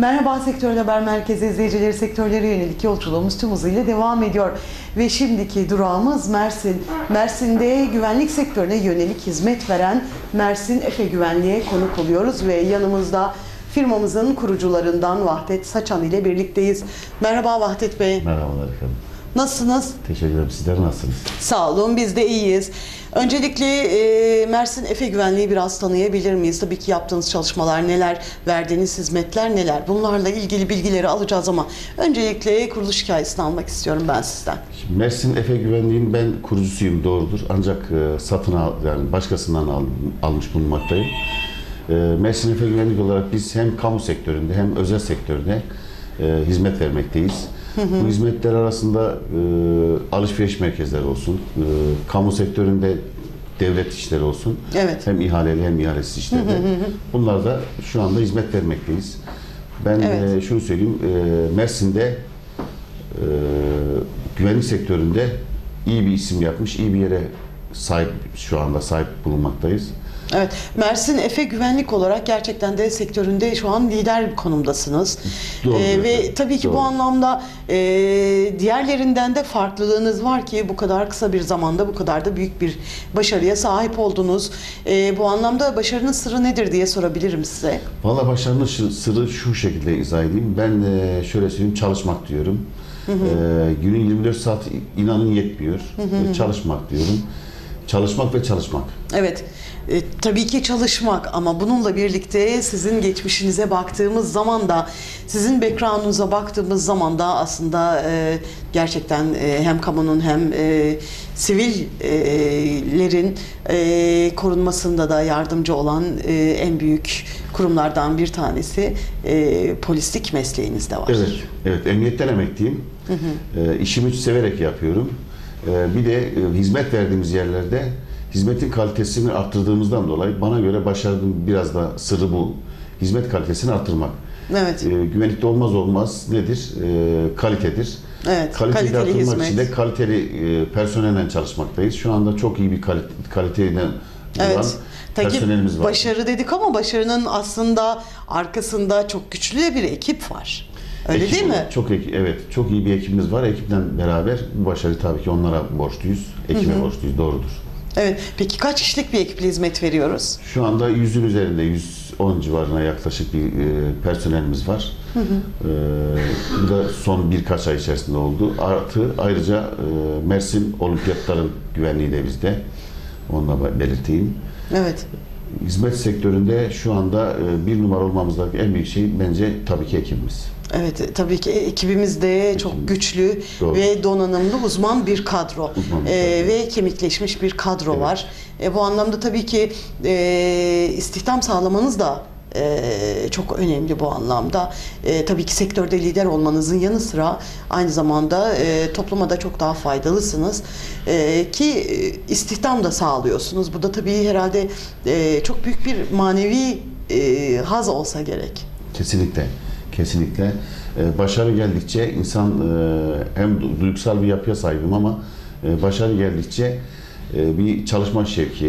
Merhaba Sektör Haber Merkezi izleyicileri sektörlere yönelik yolculuğumuz tüm hızıyla devam ediyor. Ve şimdiki durağımız Mersin. Mersin'de güvenlik sektörüne yönelik hizmet veren Mersin Efe Güvenliğe konuk oluyoruz ve yanımızda firmamızın kurucularından Vahdet Saçan ile birlikteyiz. Merhaba Vahdet Bey. Merhabalar efendim. Nasılsınız? Teşekkür ederim. Sizler nasılsınız? Sağ olun, biz de iyiyiz. Öncelikle e, Mersin Efe Güvenliği biraz tanıyabilir miyiz? Tabii ki yaptığınız çalışmalar neler, verdiğiniz hizmetler neler? Bunlarla ilgili bilgileri alacağız ama öncelikle kuruluş hikayesini almak istiyorum ben sizden. Şimdi Mersin Efe Güvenliği'nin ben kurucusuyum doğrudur. Ancak e, satın al, yani başkasından al- almış bulunmaktayım. E, Mersin Efe Güvenlik olarak biz hem kamu sektöründe hem özel sektörde e, hizmet vermekteyiz. Bu hizmetler arasında e, alışveriş merkezleri olsun, e, kamu sektöründe devlet işleri olsun. Evet. Hem ihaleli hem ihalesiz işlerde. Bunlarda şu anda hizmet vermekteyiz. Ben Evet. e, şunu söyleyeyim, e, Mersin'de e, güvenlik sektöründe iyi bir isim yapmış, iyi bir yere sahip şu anda sahip bulunmaktayız. Evet, Mersin Efe Güvenlik olarak gerçekten de sektöründe şu an lider bir konumdasınız. Doğru, Ee, ve tabii ki bu doğru. anlamda e, diğerlerinden de farklılığınız var ki bu kadar kısa bir zamanda bu kadar da büyük bir başarıya sahip oldunuz. E, bu anlamda başarının sırrı nedir diye sorabilirim size. Valla başarının sırrı şu şekilde izah edeyim. Ben e, şöyle söyleyeyim, çalışmak diyorum. E, günün 24 saat inanın yetmiyor. E, çalışmak diyorum. Çalışmak ve çalışmak. Evet, e, tabii ki çalışmak ama bununla birlikte sizin geçmişinize baktığımız zaman da, sizin background'unuza baktığımız zaman da aslında e, gerçekten e, hem kamunun hem e, sivillerin e, korunmasında da yardımcı olan e, en büyük kurumlardan bir tanesi e, polislik mesleğiniz de var. Evet, evet. Emniyetten emekliyim. E, işimi severek yapıyorum. E, bir de e, hizmet verdiğimiz yerlerde hizmetin kalitesini arttırdığımızdan dolayı bana göre başardığım biraz da sırrı bu. Hizmet kalitesini arttırmak. Evet. E, güvenlikte olmaz olmaz nedir? E, kalitedir. Evet, Kaliteyi kaliteli arttırmak hizmet. için de kaliteli e, personelle çalışmaktayız. Şu anda çok iyi bir kalite, kaliteyle Evet. Peki personelimiz var. başarı dedik ama başarının aslında arkasında çok güçlü bir ekip var. Öyle Ekip değil mi? Çok evet, çok iyi bir ekibimiz var. Ekipten beraber bu başarıyı tabii ki onlara borçluyuz. Ekibe borçluyuz, doğrudur. Evet. Peki kaç kişilik bir ekiple hizmet veriyoruz? Şu anda yüzün üzerinde 110 civarına yaklaşık bir e, personelimiz var. E, bu da son birkaç ay içerisinde oldu. Artı ayrıca e, Mersin Olimpiyatların güvenliği de bizde. Onu da belirteyim. Evet. Hizmet sektöründe şu anda e, bir numara olmamızdaki en büyük şey bence tabii ki ekibimiz. Evet, e, tabii ki ekibimiz de çok güçlü Doğru. ve donanımlı uzman bir kadro Uzman bir Ee, ve kemikleşmiş bir kadro Evet. var. E, bu anlamda tabii ki e, istihdam sağlamanız da e, çok önemli bu anlamda. E, tabii ki sektörde lider olmanızın yanı sıra aynı zamanda e, topluma da çok daha faydalısınız E, ki e, istihdam da sağlıyorsunuz. Bu da tabii herhalde e, çok büyük bir manevi e, haz olsa gerek. Kesinlikle, kesinlikle. Ee, başarı geldikçe insan e, hem du- duygusal bir yapıya sahibim ama e, başarı geldikçe bir çalışma şevki,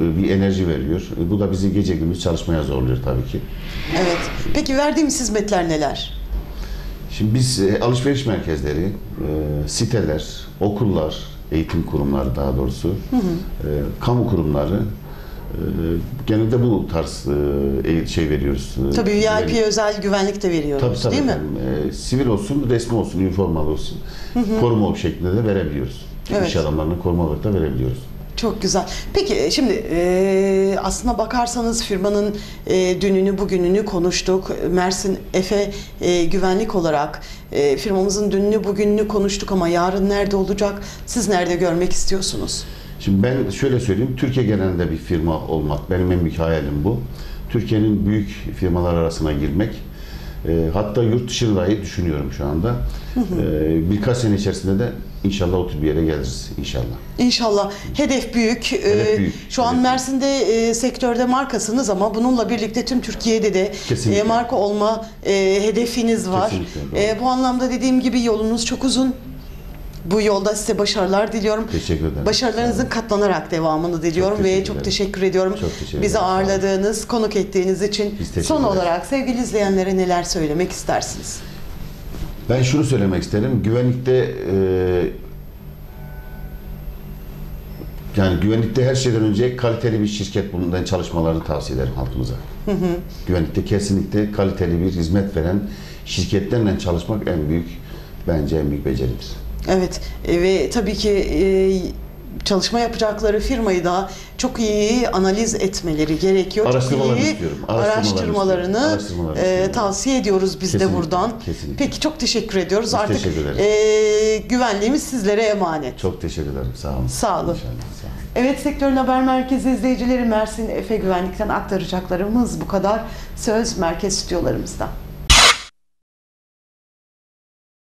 e, bir enerji veriyor. E, Bu da bizi gece gündüz çalışmaya zorluyor tabii ki. Evet. Peki verdiğimiz hizmetler neler? Şimdi biz e, alışveriş merkezleri, siteler, okullar, eğitim kurumları daha doğrusu, e, kamu kurumları, genelde bu tarz şey veriyoruz. Tabii VIP güvenlik- özel güvenlik de veriyoruz Tabii tabii. değil mi? Ee, sivil olsun, resmi olsun, üniformalı olsun. Koruma şeklinde de verebiliyoruz. Evet. İş adamlarına koruma olarak da verebiliyoruz. Çok güzel. Peki e, şimdi e, aslına bakarsanız firmanın e, dününü bugününü konuştuk. Mersin Efe e, güvenlik olarak e, firmamızın dününü bugününü konuştuk ama yarın nerede olacak? Siz nerede görmek istiyorsunuz? Şimdi ben şöyle söyleyeyim, Türkiye genelinde bir firma olmak, benim en büyük hayalim bu. Türkiye'nin büyük firmalar arasına girmek. Ee, hatta yurt dışını dahi düşünüyorum şu anda. Ee, birkaç sene içerisinde de inşallah o tür bir yere geliriz inşallah. İnşallah. Hedef büyük. E, Hedef büyük. Şu an Hedef. Mersin'de e, sektörde markasınız ama bununla birlikte tüm Türkiye'de de Kesinlikle. e, marka olma e, hedefiniz var. Kesinlikle, doğru. E, bu anlamda dediğim gibi yolunuz çok uzun. Bu yolda size başarılar diliyorum. Teşekkür ederim. Başarılarınızın katlanarak devamını diliyorum Çok ve çok teşekkür ediyorum. Çok teşekkür Bizi ederim. Olun. ağırladığınız, konuk ettiğiniz için. Son olarak sevgili izleyenlere neler söylemek istersiniz? Ben şunu söylemek isterim. Güvenlikte e, yani güvenlikte her şeyden önce kaliteli bir şirket bulundan çalışmalarını tavsiye ederim halkımıza. Güvenlikte kesinlikle kaliteli bir hizmet veren şirketlerle çalışmak en büyük bence en büyük beceridir. Evet e, ve tabii ki e, çalışma yapacakları firmayı da çok iyi analiz etmeleri gerekiyor. Çok Araştırmalarını iyi istiyorum. Araştırmalarını araştırmalarını, e, tavsiye ediyoruz biz de Kesinlikle, buradan. kesinlikle. Peki çok teşekkür ediyoruz. Biz Artık teşekkür ederiz. e, güvenliğimiz sizlere emanet. Çok teşekkür ederim. Sağ olun. Sağ olun. İnşallah, sağ olun. Evet Sektörün Haber Merkezi izleyicileri Mersin Efe Güvenlik'ten aktaracaklarımız bu kadar. Söz merkez stüdyolarımızda.